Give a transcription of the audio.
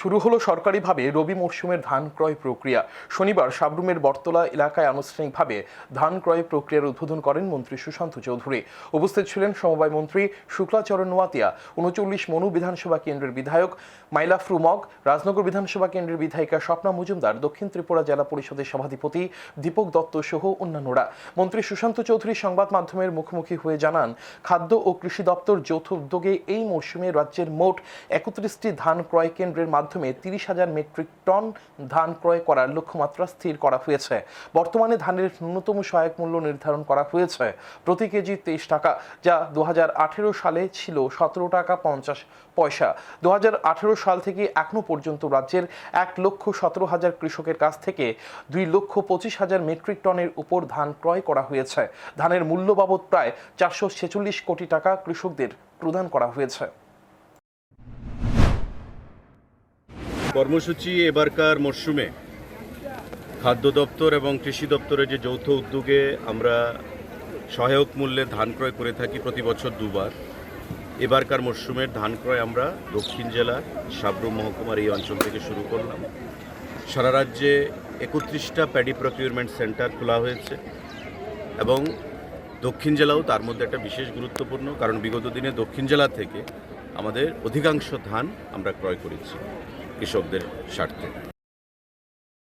শুরু হলো সরকারিভাবে রবি মরশুমের ধান ক্রয় প্রক্রিয়া। শনিবার সাবরুমের বটতলা এলাকায় আনুষ্ঠানিকভাবে ধান ক্রয় প্রক্রিয়ার উদ্বোধন করেন মন্ত্রী সুশান্ত চৌধুরী। উপস্থিত ছিলেন সমবায় মন্ত্রী শুক্লাচরণ নোয়াতিয়া, উনচল্লিশ মনু বিধানসভা কেন্দ্রের বিধায়ক মাইলাফরু মগ, রাজনগর বিধানসভা কেন্দ্রের বিধায়িকা স্বপ্না মজুমদার, দক্ষিণ ত্রিপুরা জেলা পরিষদের সভাধিপতি দীপক দত্ত সহ অন্যান্যরা। মন্ত্রী সুশান্ত চৌধুরী সংবাদ মাধ্যমের মুখোমুখি হয়ে জানান, খাদ্য ও কৃষি দপ্তর যৌথ উদ্যোগে এই মরশুমে রাজ্যের মোট একত্রিশটি ধান ক্রয় কেন্দ্রের মাধ্যমে তিরিশ হাজার মেট্রিক টন ধান ক্রয় করার লক্ষ্যমাত্রা স্থির করা হয়েছে। বর্তমানে ধানের ন্যূনতম সহায়ক মূল্য নির্ধারণ করা হয়েছে। প্রতি কেজি তেইশ টাকা, যা দুহাজার আঠেরো সালে ছিল সতেরো টাকা পঞ্চাশ পয়সা। দু হাজার আঠারো সাল থেকে এখনও পর্যন্ত রাজ্যের এক লক্ষ সতেরো হাজার কৃষকের কাছ থেকে দুই লক্ষ পঁচিশ হাজার মেট্রিক টনের উপর ধান ক্রয় করা হয়েছে। ধানের মূল্য বাবদ প্রায় চারশো ছেচল্লিশ কোটি টাকা কৃষকদের প্রদান করা হয়েছে। কর্মসূচি এবারকার মরশুমে খাদ্য দপ্তর এবং কৃষি দপ্তরের যে যৌথ উদ্যোগে আমরা সহায়ক মূল্যে ধান ক্রয় করে থাকি প্রতি বছর দুবার, এবারকার মরশুমের ধান ক্রয় আমরা দক্ষিণ জেলার সাবরুম মহকুমার এই অঞ্চল থেকে শুরু করলাম। সারা রাজ্যে একত্রিশটা প্যাডি প্রকিউরমেন্ট সেন্টার খোলা হয়েছে এবং দক্ষিণ জেলাও তার মধ্যে একটা বিশেষ গুরুত্বপূর্ণ, কারণ বিগত দিনে দক্ষিণ জেলা থেকে আমাদের অধিকাংশ ধান আমরা ক্রয় করেছি। কৃষকদের স্বার্থে।